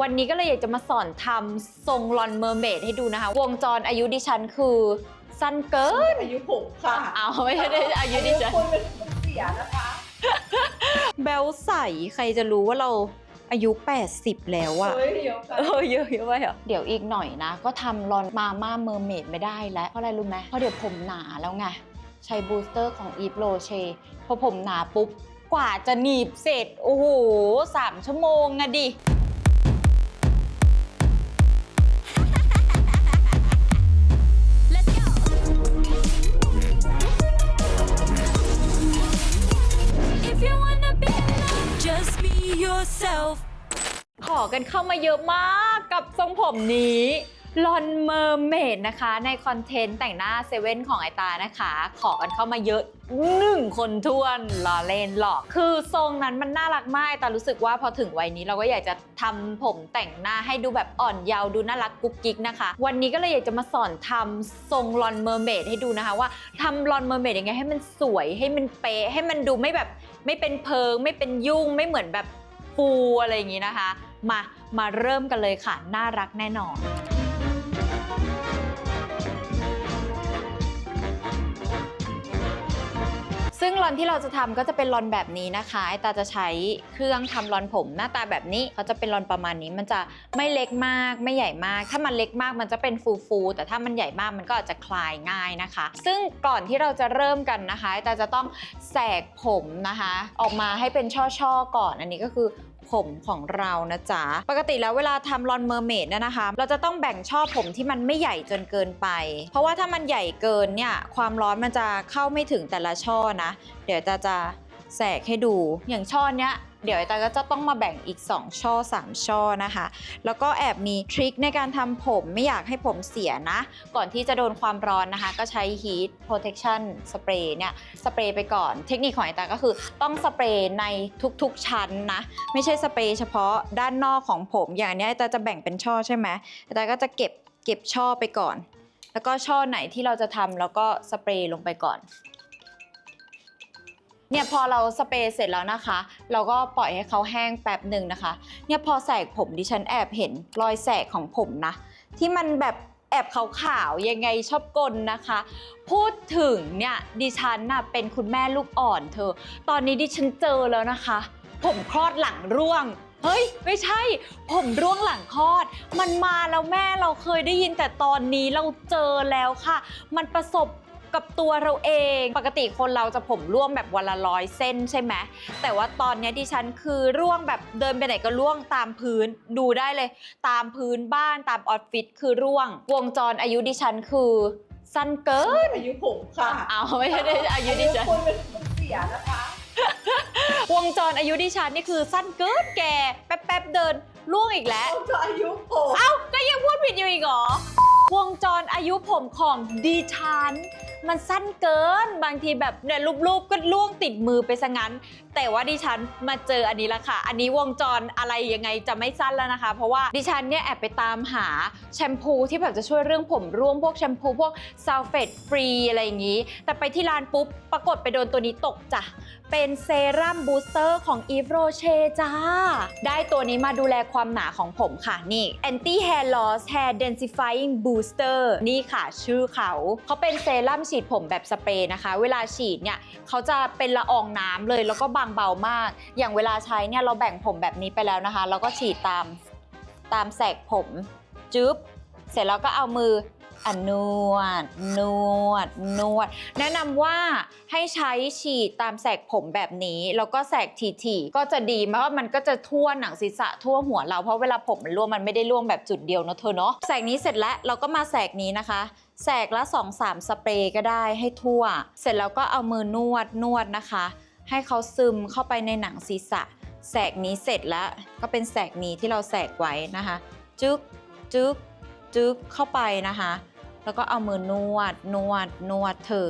วันนี้ก็เลยอยากจะมาสอนทำทรงลอนเมอร์เมดให้ดูนะคะ วงจรอายุดิฉันคือสั้นเกิน อายุผมค่ะเอาไม่ใช่ได้อายุดิฉันคุณเป็นคนเสียนะคะ แบลใสใครจะรู้ว่าเราอายุ 80 แล้วอะเฮ้ยเดี๋ยวกันเออเยอะเยอะไปเหรอเดี๋ยวอีกหน่อยนะ ก็ทำรอนมาม่าเมอร์เมดไม่ได้แล้ว เพราะอะไรรู้ไหมเพราะเดี๋ยวผมหนาแล้วไง ใช้บูสเตอร์ของอีฟโรเชพอผมหนาปุ๊บ กว่าจะหนีบเสร็จ โอ้โหสามชั่วโมงอะดิ yourself. ขอกันเข้ามาเยอะมากกับทรงผมนี้ลอนเมอร์เมดนะคะ ในคอนเทนต์แต่งหน้าเซเว่นของไอตานะคะ ขอกันเข้ามาเยอะหนึ่งคนทวนลอเลนหรอก คือทรงนั้นมันน่ารักมากแต่รู้สึกว่าพอถึงวัยนี้เราก็อยากจะทำผมแต่งหน้าให้ดูแบบอ่อนเยาว์ดูน่ารักกุ๊กกิ๊กนะคะ วันนี้ก็เลยอยากจะมาสอนทำทรงลอนเมอร์เมดให้ดูนะคะ ว่าทำลอนเมอร์เมดยังไงให้มันสวยให้มันเป๊ะให้มันดูไม่แบบไม่เป็นเพิง ไม่เป็นยุ่งไม่เหมือนแบบ ฟูอะไรอย่างนี้นะคะ มามาเริ่มกันเลยค่ะ น่ารักแน่นอนซึ่งลอนที่เราจะทำก็จะเป็นลอนแบบนี้นะคะไอตาจะใช้เครื่องทำลอนผม หน้าตาแบบนี้เขาจะเป็นลอนประมาณนี้มันจะไม่เล็กมากไม่ใหญ่มาก ถ้ามันเล็กมากมันจะเป็นฟูฟูแต่ถ้ามันใหญ่มากมันก็อาจจะคลายง่ายนะคะ ซึ่งก่อนที่เราจะเริ่มกันนะคะไอตาจะต้องแสกผมนะคะ ออกมาให้เป็นช่อๆก่อนอันนี้ก็คือ ผมของเรานะจ๊ะ ปกติแล้วเวลาทำลอนเมอร์เมดเนี่ยนะคะ เราจะต้องแบ่งช่อผมที่มันไม่ใหญ่จนเกินไป เพราะว่าถ้ามันใหญ่เกินเนี่ย ความร้อนมันจะเข้าไม่ถึงแต่ละช่อนะ เดี๋ยวจะจะแสกให้ดู อย่างช่อเนี้ย เดี๋ยวตาก็จะต้องมาแบ่งอีก 2 ช่อ 3 ช่อนะคะ แล้วก็แอบมีทริคในการทำผมไม่อยากให้ผมเสียนะ ก่อนที่จะโดนความร้อนนะคะ ก็ใช้ heat protection spray เนี่ยสเปรย์ไปก่อน เทคนิคของไอตาก็คือต้องสเปรย์ในทุกๆชั้นนะ ไม่ใช่สเปรย์เฉพาะด้านนอกของผม อย่างนี้ไอตาจะแบ่งเป็นช่อใช่ไหมไอตาก็จะเก็บเก็บช่อไปก่อน แล้วก็ช่อไหนที่เราจะทำแล้วก็สเปรย์ลงไปก่อน เนี่ยพอเราสเปรย์เสร็จแล้วนะคะ เราก็ปล่อยให้เขาแห้งแป๊บหนึ่งนะคะ เนี่ยพอแสกผมดิฉันแอบเห็นรอยแสกของผมนะ ที่มันแบบแอบขาวๆยังไงชอบกลนะคะ พูดถึงเนี่ยดิฉันน่ะเป็นคุณแม่ลูกอ่อนเธอ ตอนนี้ดิฉันเจอแล้วนะคะ ผมคลอดหลังร่วงเฮ้ย ไม่ใช่ ผมร่วงหลังคลอด มันมาแล้วแม่เราเคยได้ยินแต่ตอนนี้เราเจอแล้วค่ะ มันประสบ กับตัวเราเอง ปกติคนเราจะผมร่วงแบบวันละร้อยเส้นใช่ไหมแต่ว่าตอนเนี้ยดิฉันคือร่วงแบบเดินไปไหนก็ร่วงตามพื้นดูได้เลย ตามพื้นบ้านตามออฟฟิศคือร่วง วงจรอายุดิฉันคือสั้นเกิน อายุผมค่ะเอาไม่ใช่ได้อายุดิฉันคุณเป็นคนเสียนะคะ วงจรอายุดิฉันนี่คือสั้นเกินแกแป๊บๆเดินล่วงอีกแล้วเขาจะอายุผม เอ้าก็ยังพูดผิดอยู่อีกเหรอวงจรอายุผมของดิฉัน มันสั้นเกินบางทีแบบเนี่ยรูปๆก็ล่วงติดมือไปซะงั้น แต่ว่าดิฉันมาเจออันนี้ละค่ะ อันนี้วงจรอะไรยังไงจะไม่สั้นแล้วนะคะ เพราะว่าดิฉันเนี่ยแอบไปตามหาแชมพูที่แบบจะช่วยเรื่องผมร่วงพวกแชมพูพวกซัลเฟตฟรีอะไรอย่างนี้ แต่ไปที่ร้านปุ๊บปรากฏไปโดนตัวนี้ตกจ้ะ เป็นเซรั่มบูสเตอร์ของ Eve Roche จ้า ได้ตัวนี้มาดูแลความหนาของผมค่ะ นี่ Anti Hair Loss Hair Densifying Booster นี่ค่ะ ชื่อเขา เขาเป็นเซรั่มฉีดผมแบบสเปรย์นะคะ เวลาฉีดเนี่ย เขาจะเป็นละอองน้ำเลยแล้วก็บางเบามาก อย่างเวลาใช้เนี่ยเราแบ่งผมแบบนี้ไปแล้วนะคะ แล้วก็ฉีดตามตามแสกผม จึ๊บ เสร็จแล้วก็เอามือ อะนวด นวด นวด แนะนำว่าให้ใช้ฉีดตามแสกผมแบบนี้ แล้วก็แสกถี่ๆก็จะดีเพราะว่ามันก็จะทั่วหนังศีรษะทั่วหัวเราเพราะเวลาผมมันร่วงมันไม่ได้ร่วงแบบจุดเดียวเนอะเธอเนาะแสกนี้เสร็จแล้วเราก็มาแสกนี้นะคะแสกละ2อสามสเปรย์ก็ได้ให้ทั่ว เสร็จแล้วก็เอามือนวดนวดนะคะ ให้เขาซึมเข้าไปในหนังศีรษะ แสกนี้เสร็จแล้วก็เป็นแสกนี้ที่เราแสกไว้นะคะ จึ๊กจึ๊กจึ๊กเข้าไปนะคะ แล้วก็เอามือนวด นวด นวดเธอ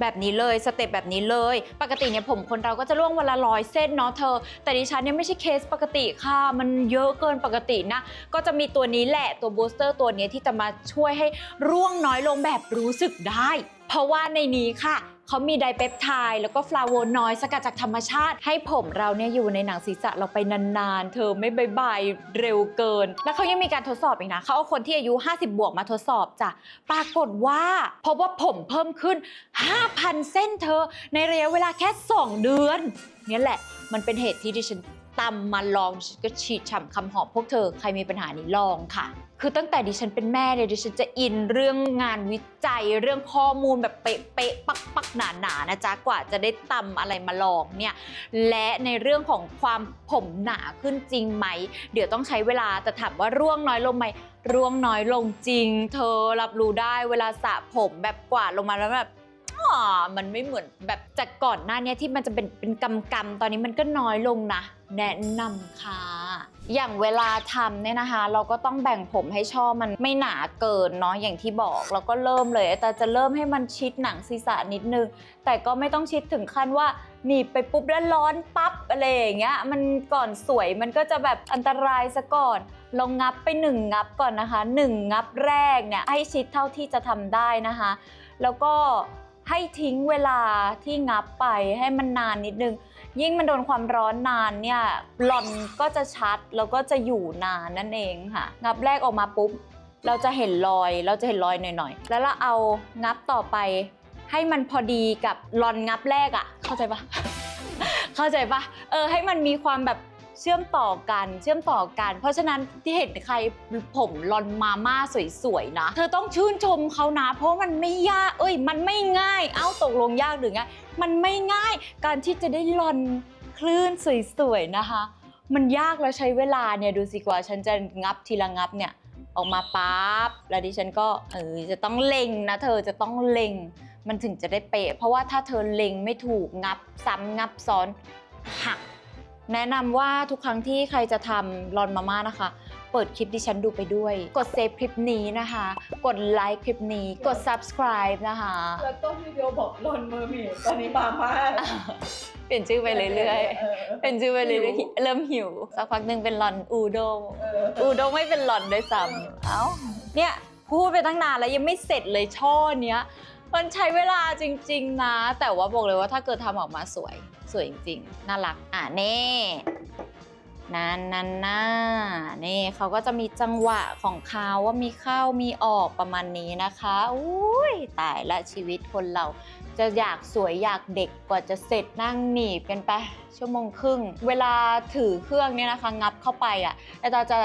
แบบนี้เลยสเต็ปแบบนี้เลย ปกติเนี่ยผมคนเราก็จะร่วงวันละร้อยเส้นเนาะเธอ แต่ดิฉันเนี่ยไม่ใช่เคสปกติค่ะ มันเยอะเกินปกตินะ ก็จะมีตัวนี้แหละตัวบูสเตอร์ตัวนี้ที่จะมาช่วยให้ร่วงน้อยลงแบบรู้สึกได้ เพราะว่าในนี้ค่ะ เขามีไดเปปไทด์แล้วก็ฟลาโวนอยด์สกัดจากธรรมชาติ ให้ผมเราเนี่ยอยู่ในหนังศีรษะเราไปนานๆ เธอไม่บายบายเร็วเกิน แล้วเขายังมีการทดสอบอีกนะเขาเอาคนที่อายุ 50 บวกมาทดสอบจ้ะปรากฏว่าพบว่าผมเพิ่มขึ้น 5,000 เส้นเธอในระยะเวลาแค่ 2 เดือนนี่แหละมันเป็นเหตุที่ดิฉัน ตำมาลองก็ฉีดฉ่ำคำหอมพวกเธอใครมีปัญหานี้ลองค่ะ คือตั้งแต่ดิฉันเป็นแม่เนี่ยดิฉันจะอินเรื่องงานวิจัยเรื่องข้อมูลแบบเป๊ะๆปักปักๆหนาๆนะจ๊ะกว่าจะได้ตำอะไรมาลองเนี่ยและในเรื่องของความผมหนาขึ้นจริงไหม เดี๋ยวต้องใช้เวลาแต่ถามว่าร่วงน้อยลงไหมร่วงน้อยลงจริง เธอรับรู้ได้เวลาสระผมแบบกว่าลงมาแล้วแบบ มันไม่เหมือนแบบจากก่อนหน้านี้ที่มันจะเป็นเป็นกำกำๆตอนนี้มันก็น้อยลงนะ แนะนำค่ะ อย่างเวลาทำเนี่ยนะคะ เราก็ต้องแบ่งผมให้ช่อมันไม่หนาเกินเนาะอย่างที่บอกเราก็เริ่มเลยแต่จะเริ่มให้มันชิดหนังศีรษะนิดนึง แต่ก็ไม่ต้องชิดถึงขั้นว่าหนีบไปปุ๊บแล้วร้อนปั๊บอะไรอย่างเงี้ยมันก่อนสวยมันก็จะแบบอันตรายซะก่อน ลองงับไปหนึ่งงับก่อนนะคะหนึ่งงับแรกเนี่ยให้ชิดเท่าที่จะทำได้นะคะ แล้วก็ ให้ทิ้งเวลาที่งับไปให้มันนานนิดนึง ยิ่งมันโดนความร้อนนานเนี่ยหลอนก็จะชัดแล้วก็จะอยู่นานนั่นเองค่ะ งับแรกออกมาปุ๊บ เราจะเห็นรอย เราจะเห็นรอยหน่อยๆ แล้วเราเอางับต่อไป ให้มันพอดีกับรอนงับแรกอะ่ะ เข้าใจปะเข้าใจปะเออให้มันมีความแบบ เชื่อมต่อกันเชื่อมต่อกัน เพราะฉะนั้นที่เห็นใครผมรอนมาม่าสวยๆนะ เธอต้องชื่นชมเขานะ เพราะมันไม่ยากเอ้ย มันไม่ง่าย เอ้าตกลงยากหรือไงมันไม่ง่ายการที่จะได้รอนคลื่นสวยๆนะคะ มันยากแล้วใช้เวลาเนี่ยดูสิกว่าฉันจะงับทีละงับเนี่ยออกมาปั๊บแล้วดิฉันก็เออจะต้องเล็งนะ เธอจะต้องเล็งมันถึงจะได้เป๊ะ เพราะว่าถ้าเธอเล็งไม่ถูกงับซ้ำงับซ้อนหัก แนะนำว่าทุกครั้งที่ใครจะทำรอนมาม่านะคะ เปิดคลิปดิฉันดูไปด้วย กดเซฟคลิปนี้นะคะ กดไลค์คลิปนี้ กด subscribe นะคะ แล้วก็วิดีโอบอกลอนเมอร์เมดตอนนี้มาม่าเปลี่ยนชื่อไปเรื่อยเออๆเป็นชื่อไปเรื่อยๆ เริ่มหิว สักพักหนึ่งเป็นรอนอูโดงเอออูด้งไม่เป็นหล่อนด้วยซ้ำเอ้า เนี่ยพูดไปตั้งนานแล้วยังไม่เสร็จเลยช่อเนี้ย มันใช้เวลาจริง ๆ นะ แต่ว่าบอกเลยว่าถ้าเกิดทำออกมาสวย สวยจริงๆ น่ารัก อะเน่นั่นนั่นน่านี่เขาก็จะมีจังหวะของเขาว่ามีเข้ามีออกประมาณนี้นะคะอุ้ยตายละชีวิตคนเรา จะอยากสวยอยากเด็กกว่าจะเสร็จนั่งหนีบกันไป ชั่วโมงครึ่ง เวลาถือเครื่องเนี่ยนะคะ งับเข้าไปอะแต่เราจะ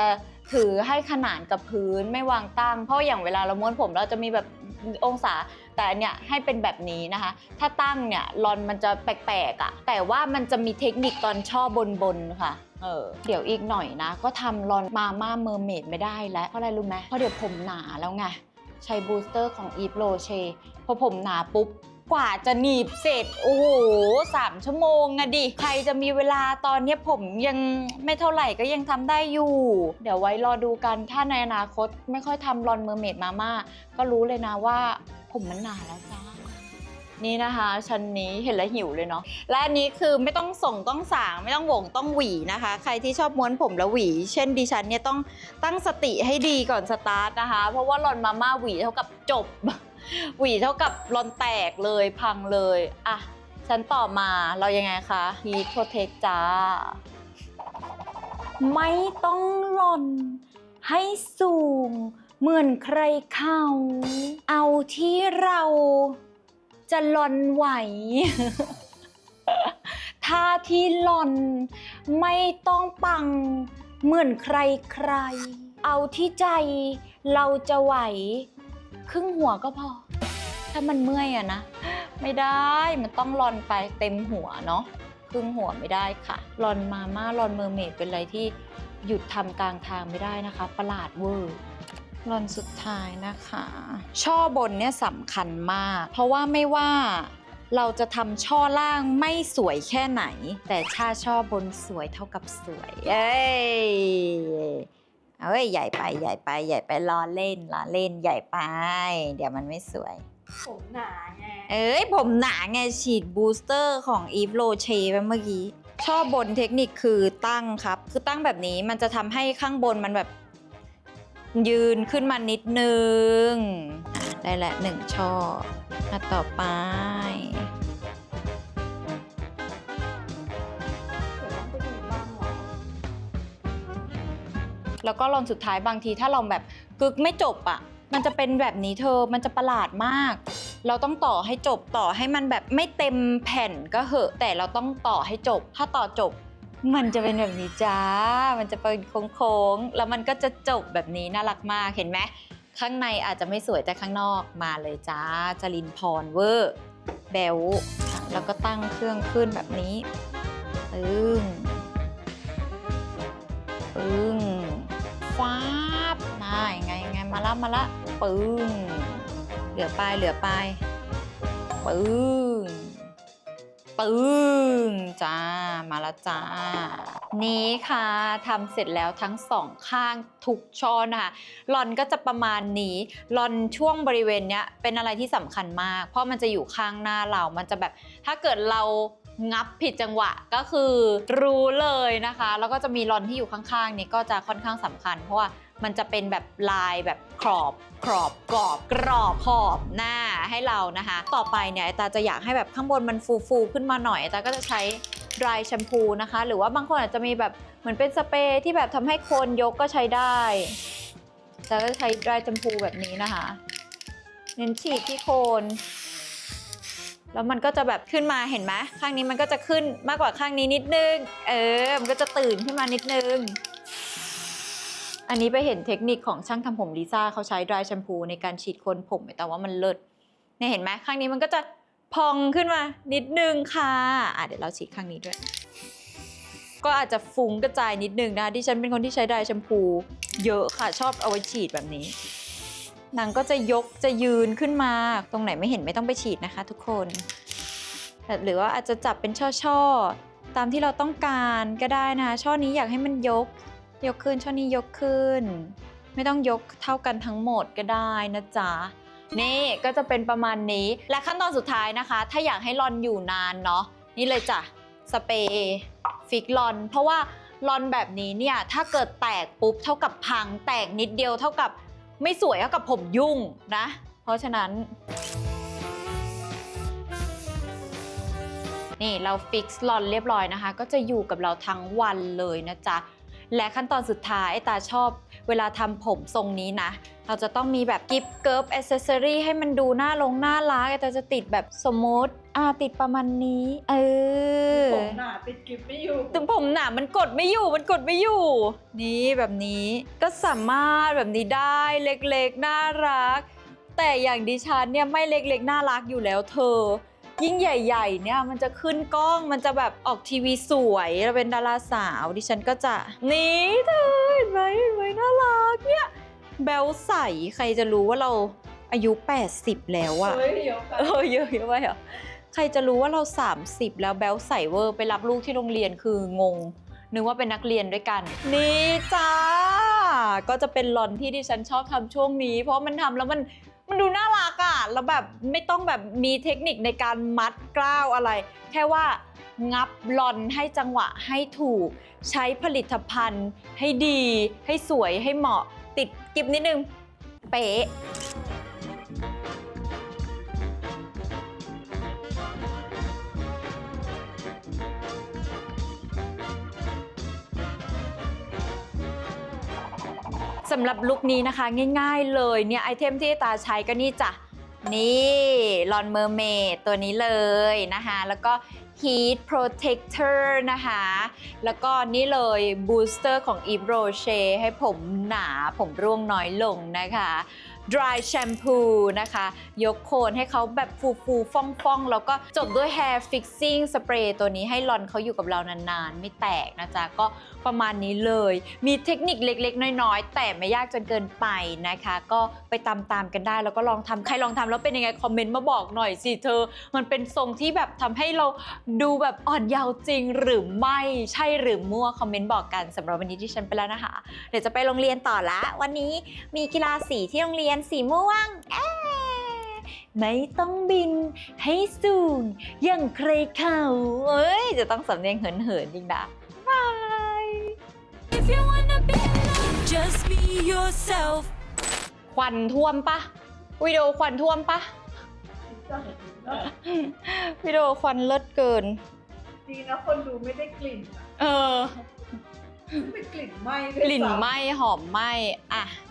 ถือให้ขนานกับพื้นไม่วางตั้ง เพราะอย่างเวลาเราม้วนผมเราจะมีแบบองศา แต่เนี่ยให้เป็นแบบนี้นะคะ ถ้าตั้งเนี่ยรอนมันจะแปลกๆอะ่ะ แต่ว่ามันจะมีเทคนิคตอนช่อบนบนๆค่ะเออเดี๋ยวอีกหน่อยนะ ก็ทำรอนมาม่าเมอร์เมดไม่ได้แล้วเพราะอะไรรู้ไหมเพราะเดี๋ยวผมหนาแล้วไงใช้บูสเตอร์ของอีฟโรเชพอผมหนาปุ๊บกว่าจะหนีบเสร็จ โอ้โหสามชั่วโมงอะดิ ใครจะมีเวลาตอนเนี้ยผมยังไม่เท่าไหร่ก็ยังทำได้อยู่ เดี๋ยวไว้รอดูกัน ถ้าในอนาคตไม่ค่อยทำรอนเมอร์เมดมาม่าก็รู้เลยนะว่า ผมมันหนาแล้วจ้า นี่นะคะชั้นนี้เห็นแล้วหิวเลยเนาะ และอันนี้คือไม่ต้องส่งต้องสางไม่ต้องหวงต้องหวีนะคะ ใครที่ชอบม้วนผมแล้วหวี เช่นดิฉันเนี่ยต้องตั้งสติให้ดีก่อนสตาร์ทนะคะ เพราะว่าหลอนมาม่าหวีเท่ากับจบ หวีเท่ากับหลอนแตกเลยพังเลยอะชั้นต่อมาเรายังไงคะ Heat Protect จ้า ไม่ต้องหล่อนให้สูง เหมือนใครเขาเอาที่เราจะหลอนไหวท่าที่หลอนไม่ต้องปัง เหมือนใครใคร เอาที่ใจเราจะไหว ครึ่งหัวก็พอ ถ้ามันเมื่อยอะนะ ไม่ได้มันต้องรอนไปเต็มหัวเนาะครึ่งหัวไม่ได้ค่ะรอนมาม่ารอนเมอร์เมดเป็นอะไรที่หยุดทำกลางทางไม่ได้นะคะ ประหลาดเวอร์ รอนสุดท้ายนะคะ ช่อบนเนี่ยสำคัญมาก เพราะว่าไม่ว่าเราจะทำช่อล่างไม่สวยแค่ไหน แต่ถ้าช่อบนสวยเท่ากับสวย เอ้ยเอ้ยใหญ่ไปใหญ่ไปใหญ่ไปล้อเล่นล้อเล่นใหญ่ไป เดี๋ยวมันไม่สวย ผมหนาไง เอ้ยผมหนาไงฉีดบูสเตอร์ของ Eve Roche ไปเมื่อกี้ชอบบนเทคนิคคือตั้งครับ คือตั้งแบบนี้มันจะทำให้ข้างบนมันแบบ ยืนขึ้นมานิดนึงอะได้และหนึ่งช่ออะต่อไปแล้วก็ลอนสุดท้ายบางทีถ้าเราแบบกึกไม่จบอะ่ะ มันจะเป็นแบบนี้เธอมันจะประหลาดมาก เราต้องต่อให้จบต่อให้มันแบบไม่เต็มแผ่นก็เหอะ แต่เราต้องต่อให้จบ ถ้าต่อจบ มันจะเป็นแบบนี้จ้า มันจะเป็นโค้งๆ แล้วมันก็จะจบแบบนี้น่ารักมาก เห็นไหม ข้างในอาจจะไม่สวยแต่ข้างนอกมาเลยจ้าจรินพรเวอร์แบลแล้วก็ตั้งเครื่องขึ้นแบบนี้ปึ้งปึ้งฟ้าบมายังไงยังไงมาละมาละปึ้งเหลือปลายเหลือปลายปึ้ง ปึ้งจ้ามาล้วจ้า นี้ค่ะทำเสร็จแล้วทั้งสองข้างทุกช่อนะคะลอนก็จะประมาณนี้ลอนช่วงบริเวณเนี้ยเป็นอะไรที่สำคัญมาก เพราะมันจะอยู่ข้างหน้าเรา มันจะแบบถ้าเกิดเรางับผิดจังหวะก็คือรู้เลยนะคะ แล้วก็จะมีลอนที่อยู่ข้างๆนี้ก็จะค่อนข้างสำคัญเพราะว่า มันจะเป็นแบบลายแบบขอบกรอบกรอบกรอบขอบหน้าให้เรานะคะ ต่อไปเนี่ยไอตาจะอยากให้แบบข้างบนมันฟูๆขึ้นมาหน่อยไอตาก็จะใช้ dry แชมพูนะคะ หรือว่าบางคนอาจจะมีแบบเหมือนเป็นสเปรย์ที่แบบทำให้โคนยกก็ใช้ได้แต่ก็ใช้ dry แชมพูแบบนี้นะคะ เน้นฉีดที่โคน แล้วมันก็จะแบบขึ้นมาเห็นไหมข้างนี้มันก็จะขึ้นมากกว่าข้างนี้นิดนึง เออ มันก็จะตื่นขึ้นมานิดนึง อันนี้ไปเห็นเทคนิคของช่างทำผมลิซ่าเขาใช้ dry แชมพูในการฉีดคนผม แต่ว่ามันเลิศเนี่ยเห็นไหมข้างนี้มันก็จะพองขึ้นมานิดนึงค่ะอะ เดี๋ยวเราฉีดข้างนี้ด้วย ก็อาจจะฟุ้งกระจายนิดนึงนะที่ฉันเป็นคนที่ใช้ dry แชมพูเยอะค่ะชอบเอาไว้ฉีดแบบนี้หนางก็จะยกจะยืนขึ้นมา ตรงไหนไม่เห็นไม่ต้องไปฉีดนะคะ ทุกคน หรือว่าอาจจะจับเป็นช่อๆ ตามที่เราต้องการก็ได้นะ ช่อนี้อยากให้มันยก ยกขึ้นช่อนี้ยกขึ้น ไม่ต้องยกเท่ากันทั้งหมดก็ได้นะจ๊ะนี่ก็จะเป็นประมาณนี้และขั้นตอนสุดท้ายนะคะ ถ้าอยากให้ลอนอยู่นานเนาะนี่เลยจ้ะสเปรย์ฟิกลอน เพราะว่าลอนแบบนี้เนี่ยถ้าเกิดแตกปุ๊บเท่ากับพัง แตกนิดเดียวเท่ากับไม่สวยเท่ากับผมยุ่งนะ เพราะฉะนั้น นี่เราฟิกซ์ลอนเรียบร้อยนะคะ ก็จะอยู่กับเราทั้งวันเลยนะจ๊ะ และขั้นตอนสุดท้ายไอ้ตาชอบเวลาทำผมทรงนี้นะ เราจะต้องมีแบบกิฟต์เกิร์ฟอ c เซสซอรี่ให้มันดูน่าลงน่ารักไอ้ตาจะติดแบบสมมติอ่าติดประมาณนี้ เออผมหนาติดกิฟไม่อยู่ถึงผมหนามันกดไม่อยู่มันกดไม่อยู่ นี่แบบนี้ก็สามารถแบบนี้ได้เล็กๆน่ารัก แต่อย่างดิฉันเนี่ยไม่เล็กๆน่ารักอยู่แล้วเธอ ยิ่งใหญ่ๆเนี่ยมันจะขึ้นกล้องมันจะแบบออกทีวีสวยเราเป็นดาราสาวดิฉันก็จะนี่เธอเห็นไหมเห็นไหมน่ารักเนี่ยแบลใสใครจะรู้ว่าเราอายุ 80 แล้วอะเฮ้ยเยวกันเออเยอะเยอะไปเหรอใครจะรู้ว่าเรา 30 แล้วแบลใสเวอร์ไปรับลูกที่โรงเรียนคืองงนึกว่าเป็นนักเรียนด้วยกัน นี่จ้า ก็จะเป็นหลอนที่ดิฉันชอบทำช่วงนี้ เพราะมันทำแล้วมัน มันดูน่ารักอะ่ะแล้วแบบไม่ต้องแบบมีเทคนิคในการมัดกล้าวอะไร แค่ว่างับลอนให้จังหวะให้ถูก ใช้ผลิตภัณฑ์ ให้ดี ให้สวยให้เหมาะ ติดกิบนิดนึง เป๊ะ สำหรับลุคนี้นะคะง่ายๆเลยเนี่ยไอเทมที่ตาใช้ก็นี่จ้ะนี่ลอนเมอร์เมดตัวนี้เลยนะคะแล้วก็ Heat Protector นะคะ แล้วก็นี่เลย Booster ของ Yves Rocher ให้ผมหนาผมร่วงน้อยลงนะคะ Dry Shampoo นะคะ ยกโคนให้เขาแบบฟูฟูๆฟ่องแล้วก็จบด้วย Hair Fixing Spray ตัวนี้ให้ลอนเขาอยู่กับเรานานๆ ไม่แตกนะจ๊ะ ก็ประมาณนี้เลย มีเทคนิคเล็กๆ น้อยๆ แต่ไม่ยากจนเกินไปนะคะ ก็ไปตามๆกันได้ แล้วก็ลองทำใครลองทำแล้วเป็นยังไง คอมเมนต์มาบอกหน่อยสิเธอ มันเป็นทรงที่แบบทำให้เราดูแบบอ่อนเยาว์จริงหรือไม่ใช่หรือมั่วคอมเมนต์บอกกันสำหรับวันนี้ที่ฉันไปแล้วนะคะ เดี๋ยวจะไปโรงเรียนต่อละวันนี้มีกีฬาสีที่โรงเรียนสีม่วงแอไม่ต้องบินให้สูงอย่างใครเขาเอ้ย จะต้องสำเนียงเหินๆจริงนะบาย If you wanna be loved, just be yourself. ควันท่วมปะวิดีโอควันท่วมปะจ้ะวิดีโอควันเลิศเกิน ดีนะคนดูไม่ได้กลิ่นอะเออ เป็นกลิ่นไหม้กลิ่นไหม้หอมไหม้อะ